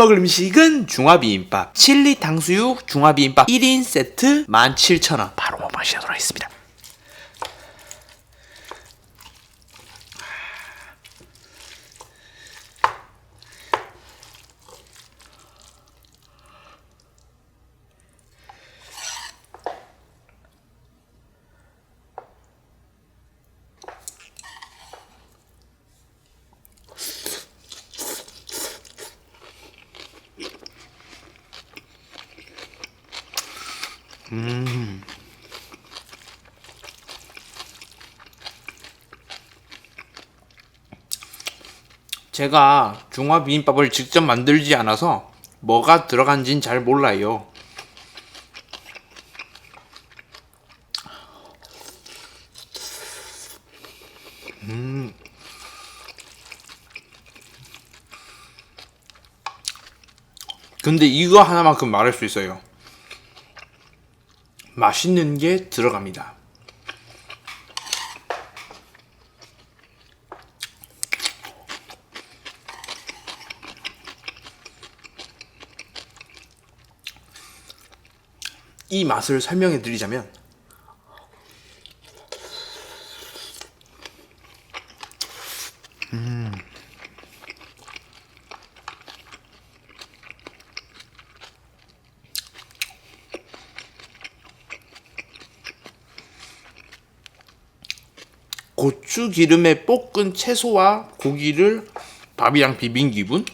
먹을 음식은 중화비빔밥 칠리 탕수육 중화비빔밥 1인 세트 17,000원. 바로 먹방시작하도록 하겠습니다 제가 중화 비빔밥을 직접 만들지 않아서 뭐가 들어간진 잘 몰라요. 근데 이거 하나만큼 말할 수 있어요. 맛있는 게 들어갑니다. 이 맛을 설명해 드리자면 고추 기름에 볶은 채소와 고기를 밥이랑 비빈 기분?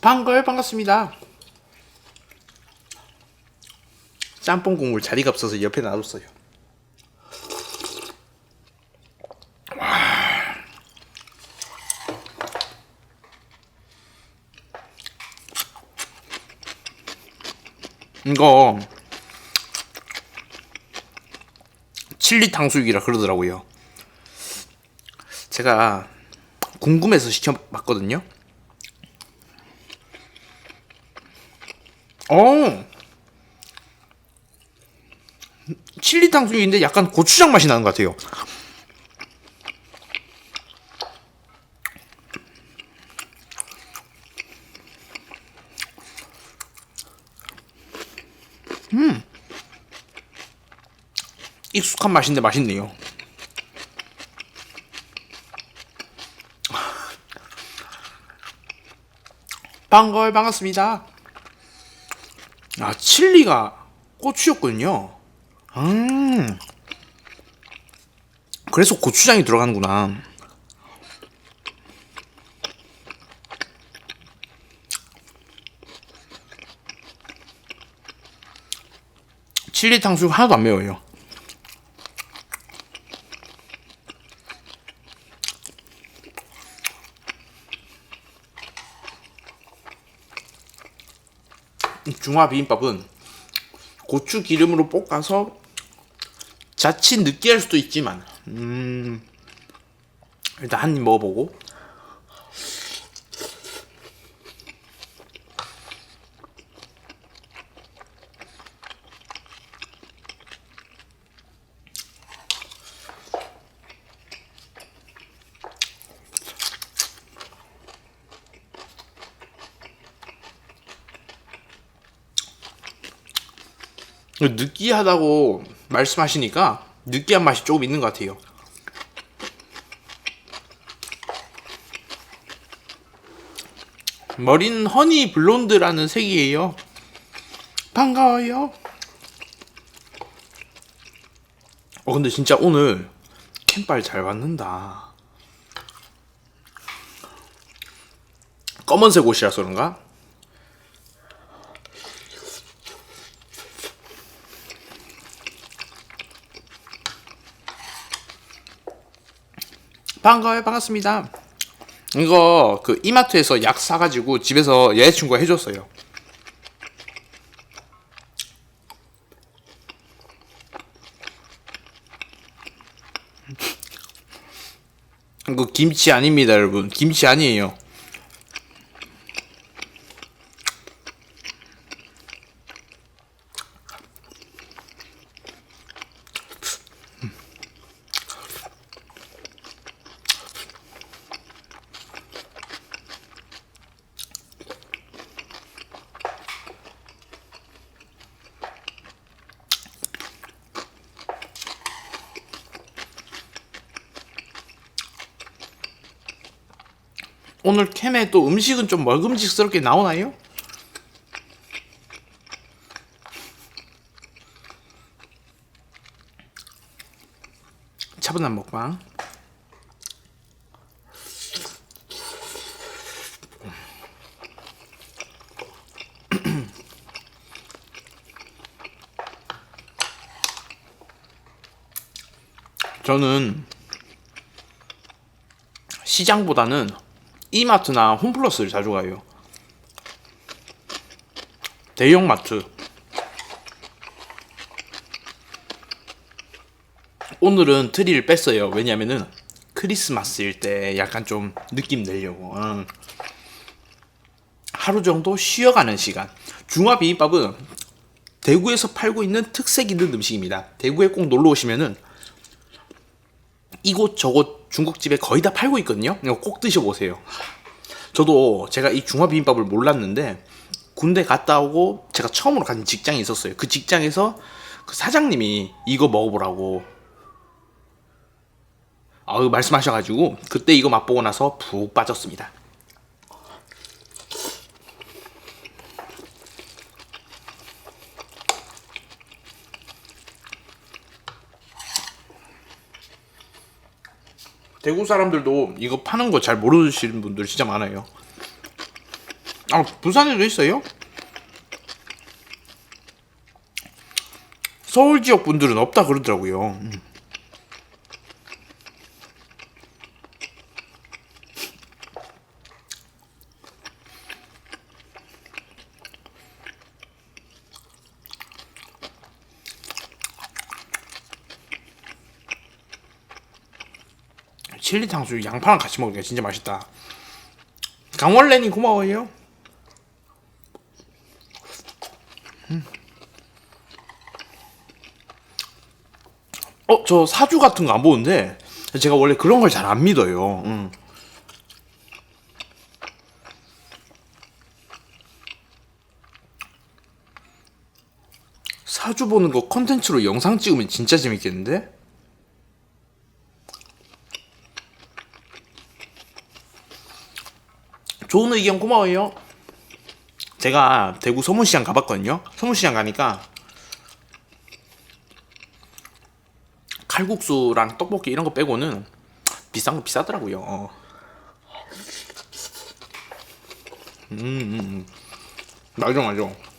반가워요 반갑습니다. 짬뽕 국물 자리가 없어서 옆에 놔뒀어요. 이거 칠리 탕수육이라 그러더라고요. 제가 궁금해서 시켜봤거든요. 어, 칠리 탕수육인데 약간 고추장 맛이 나는 것 같아요. 익숙한 맛인데 맛있네요. 반가워요, 반갑습니다. 아, 칠리가 고추였군요. 음. 그래서 고추장이 들어가는구나. 칠리 탕수육 하나도 안 매워요. 중화 비빔밥은 고추 기름으로 볶아서 자칫 느끼할 수도 있지만 음, 일단 한 입 먹어보고 느끼하다고 말씀하시니까 느끼한 맛이 조금 있는 것 같아요. 머리는 허니 블론드라는 색이에요. 반가워요. 어 근데 진짜 오늘 캠빨 잘 받는다. 검은색 옷이라서 그런가? 반가워요. 반갑습니다. 이거 그 이마트에서 약 사가지고 집에서 여자친구가 해줬어요. 그 김치 아닙니다 여러분. 김치 아니에요 오늘 캠에 또 음식은 좀 먹음직스럽게 나오나요? 차분한 먹방. 저는 시장보다는 이마트나 홈플러스를 자주 가요. 대형 마트. 오늘은 트리를 뺐어요. 왜냐면은 크리스마스일 때 약간 좀 느낌 내려고. 응. 하루 정도 쉬어가는 시간. 중화 비빔밥은 대구에서 팔고 있는 특색 있는 음식입니다. 대구에 꼭 놀러 오시면은 이곳 저곳 중국집에 거의 다 팔고 있거든요. 이거 꼭 드셔보세요. 저도 제가 이 중화 비빔밥을 몰랐는데 군대 갔다 오고 제가 처음으로 가진 직장이 있었어요. 그 직장에서 그 사장님이 이거 먹어보라고 아 말씀하셔가지고 그때 이거 맛보고 나서 푹 빠졌습니다. 대구 사람들도 이거 파는 거 잘 모르시는 분들 진짜 많아요. 아 부산에도 있어요? 서울 지역 분들은 없다 그러더라고요. 음. 칠리 탕수육 양파랑 같이 먹으니까 진짜 맛있다. 강원래님 고마워요. 음. 어, 저 사주 같은 거 안 보는데 제가 원래 그런 걸 잘 안 믿어요. 음. 사주 보는 거 컨텐츠로 영상 찍으면 진짜 재밌겠는데? 좋은 의견 고마워요. 제가 대구 서문시장 가봤거든요. 서문시장 가니까 칼국수랑 떡볶이 이런 거 빼고는 비싼 거 비싸더라고요. 어. 음, 음, 음. 맞아, 맞아.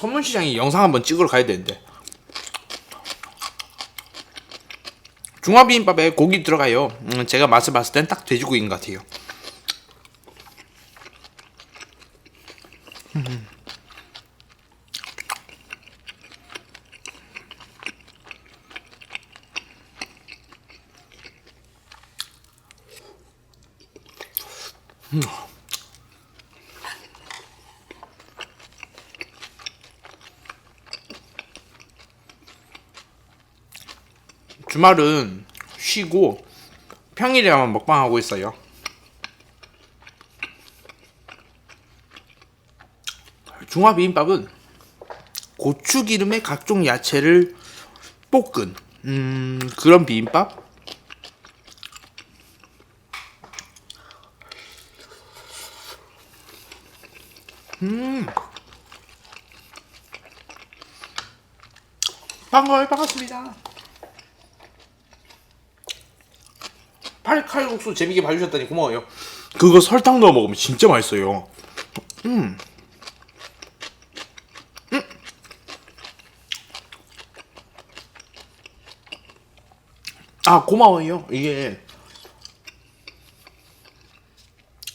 서문시장이 영상 한번 찍으러 가야 되는데. 중화비빔밥에 고기 들어가요. 음, 제가 맛을 봤을 땐 딱 돼지고기인 것 같아요. 주말은 쉬고 평일에만 먹방하고 있어요. 중화 비빔밥은 고추 기름에 각종 야채를 볶은 음, 그런 비빔밥. 음. 반가워요, 반갑습니다. 팔칼국수 재밌게 봐주셨다니 고마워요. 그거 설탕 넣어 먹으면 진짜 맛있어요. 음. 음. 아 고마워요. 이게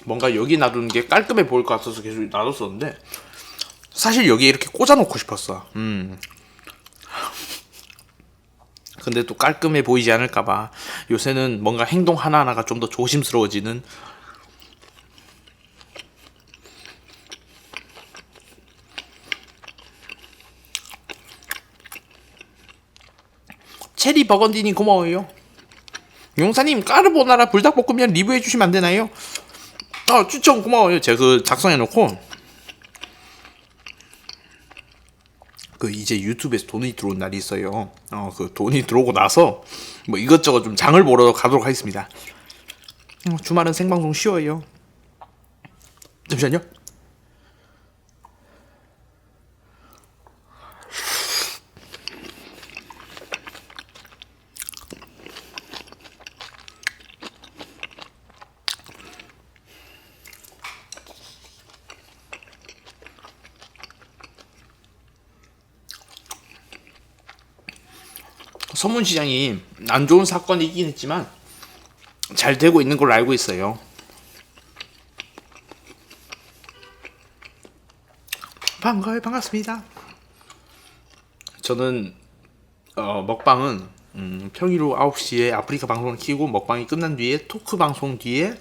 뭔가 여기 놔두는 게 깔끔해 보일 것 같아서 계속 놔뒀었는데 사실 여기에 이렇게 꽂아놓고 싶었어. 음. 근데 또 깔끔해 보이지 않을까봐 요새는 뭔가 행동 하나하나가 좀 더 조심스러워지는 체리 버건디님 고마워요. 용사님 까르보나라 불닭볶음면 리뷰해 주시면 안 되나요? 아 추천 고마워요. 제가 그 작성해 놓고 그 이제 유튜브에서 돈이 들어온 날이 있어요. 어, 그 돈이 들어오고 나서 뭐 이것저것 좀 장을 보러 가도록 하겠습니다. 어, 주말은 생방송 쉬워요. 잠시만요. 서문시장이 안 좋은 사건이 있긴 했지만 잘 되고 있는 걸로 알고 있어요. 반가워요, 반갑습니다. 저는 어, 먹방은 음, 평일 오후 9시에 아프리카 방송을 키고 먹방이 끝난 뒤에 토크 방송 뒤에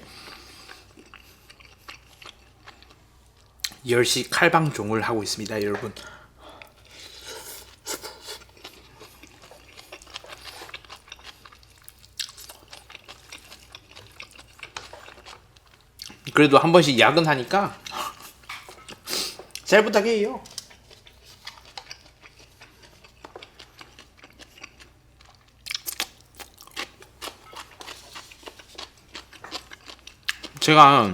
10시 칼방종을 하고 있습니다, 여러분. 그래도 한 번씩 야근하니까 잘 부탁해요. 제가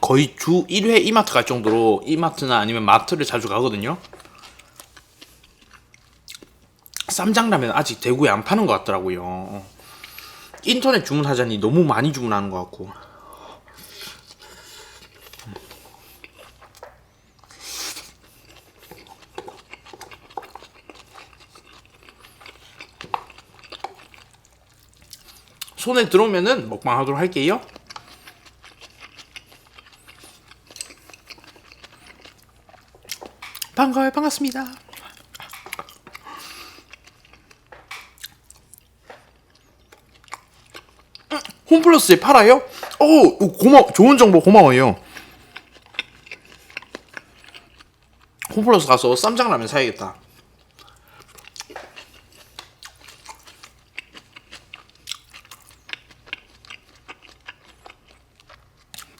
거의 주 1회 이마트 갈 정도로 이마트나 아니면 마트를 자주 가거든요. 쌈장라면 아직 대구에 안 파는 것 같더라고요. 인터넷 주문하자니 너무 많이 주문하는 것 같고. 손에 들어오면은 먹방 하도록 할게요. 반가워요, 반갑습니다. 홈플러스에 팔아요? 오, 고마, 좋은 정보 고마워요. 홈플러스 가서 쌈장라면 사야겠다.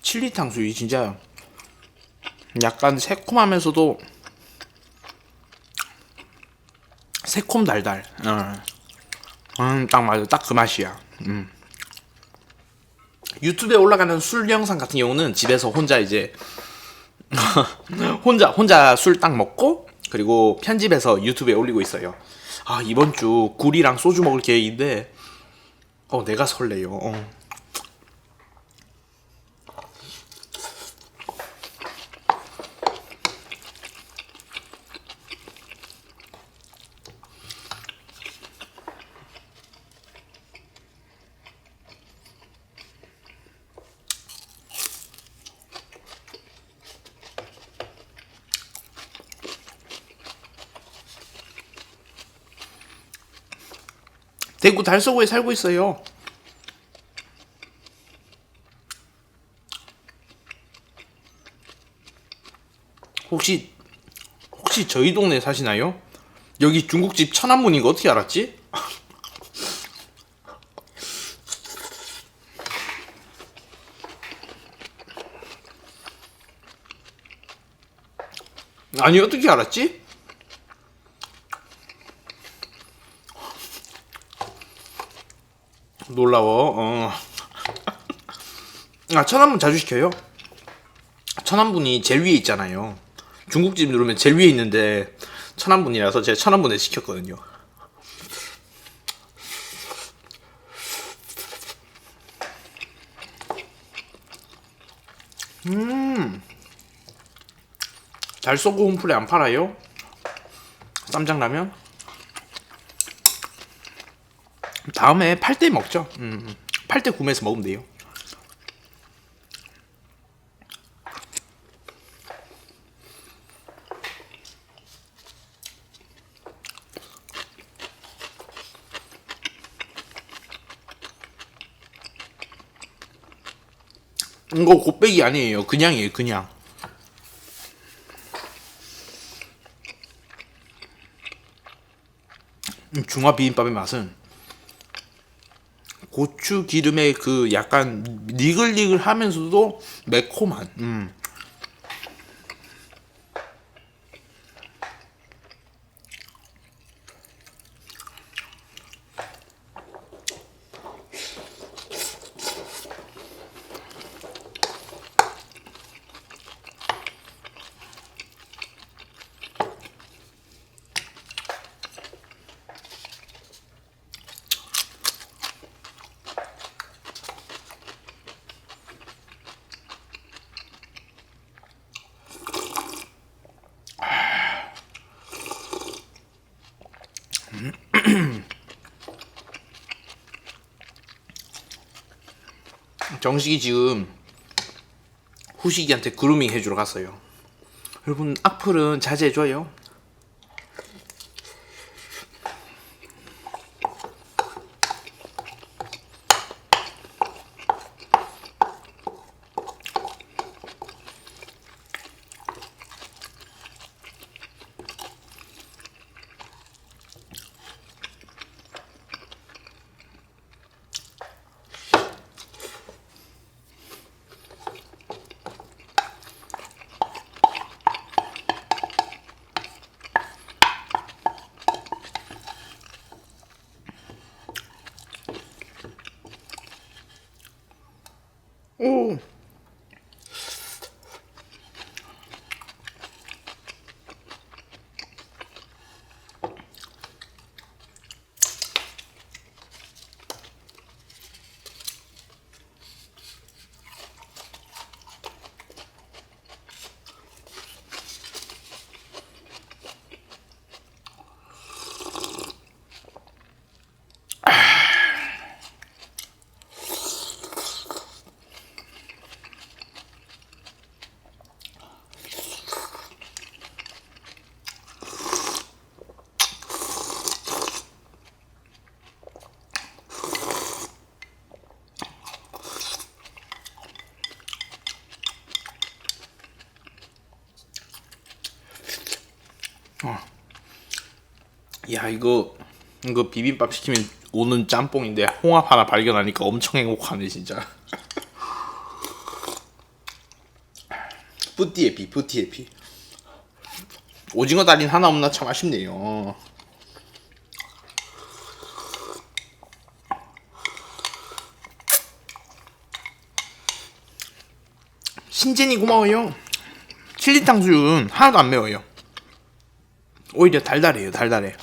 칠리 탕수육이 진짜 약간 새콤하면서도 새콤 달달. 어. 음, 딱 맞아. 딱 그 맛이야. 음. 유튜브에 올라가는 술 영상 같은 경우는 집에서 혼자 이제 혼자 혼자 술 딱 먹고 그리고 편집해서 유튜브에 올리고 있어요. 아 이번 주 굴이랑 소주 먹을 계획인데 어 내가 설레요. 어. 달서구에 살고 있어요. 혹시 혹시 저희 동네 사시나요? 여기 중국집 천안문인 거 어떻게 알았지? 아니 어떻게 알았지? 놀라워. 어. 아 천안분 자주 시켜요. 천안분이 제일 위에 있잖아요. 중국집 누르면 제일 위에 있는데 천안분이라서 제가 천안분에 시켰거든요. 음. 잘 쏘고 홈플에 안 팔아요? 쌈장라면? 다음에 팔 때 먹죠. 음, 팔때 구매해서 먹으면 돼요. 이거 곱빼기 아니에요. 그냥이에요. 그냥. 음, 중화 비빔밥의 맛은 고추 기름의 그 약간 니글니글 하면서도 매콤한 음. 정식이 지금 후식이한테 그루밍 해주러 갔어요. 여러분 악플은 자제해줘요. 야 이거 이거 비빔밥 시키면 오는 짬뽕인데 홍합 하나 발견하니까 엄청 행복하네 진짜. 뿌띠에피 뿌띠에피. 오징어 달인 하나 없나 참 아쉽네요. 신진이 고마워요. 칠리 탕 수육은 하나도 안 매워요. 오히려 달달해요, 달달해.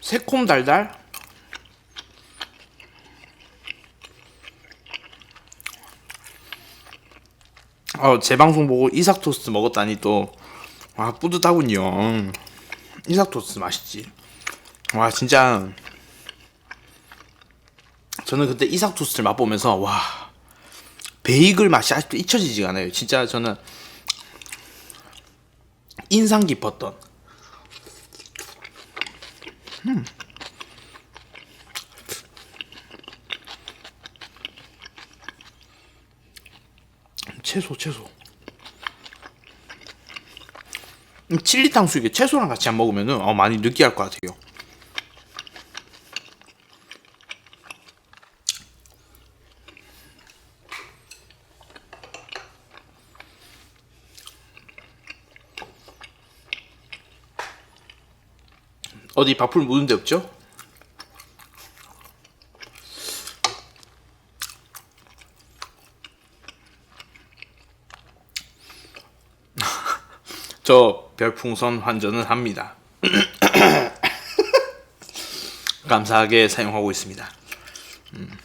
새콤 달달. 어, 제 방송 보고 이삭 토스트 먹었다니 또, 와, 뿌듯하군요. 이삭 토스트 맛있지. 와, 진짜. 저는 그때 이삭 토스트를 맛보면서, 와, 베이글 맛이 아직도 잊혀지지가 않아요. 진짜 저는 인상 깊었던. 음. 채소 채소. 음, 칠리 탕수육에 채소랑 같이 안 먹으면은 어, 많이 느끼할 것 같아요. 어디 밥풀 묻은 데 없죠? 저 별풍선 환전은 합니다. 감사하게 사용하고 있습니다. 음.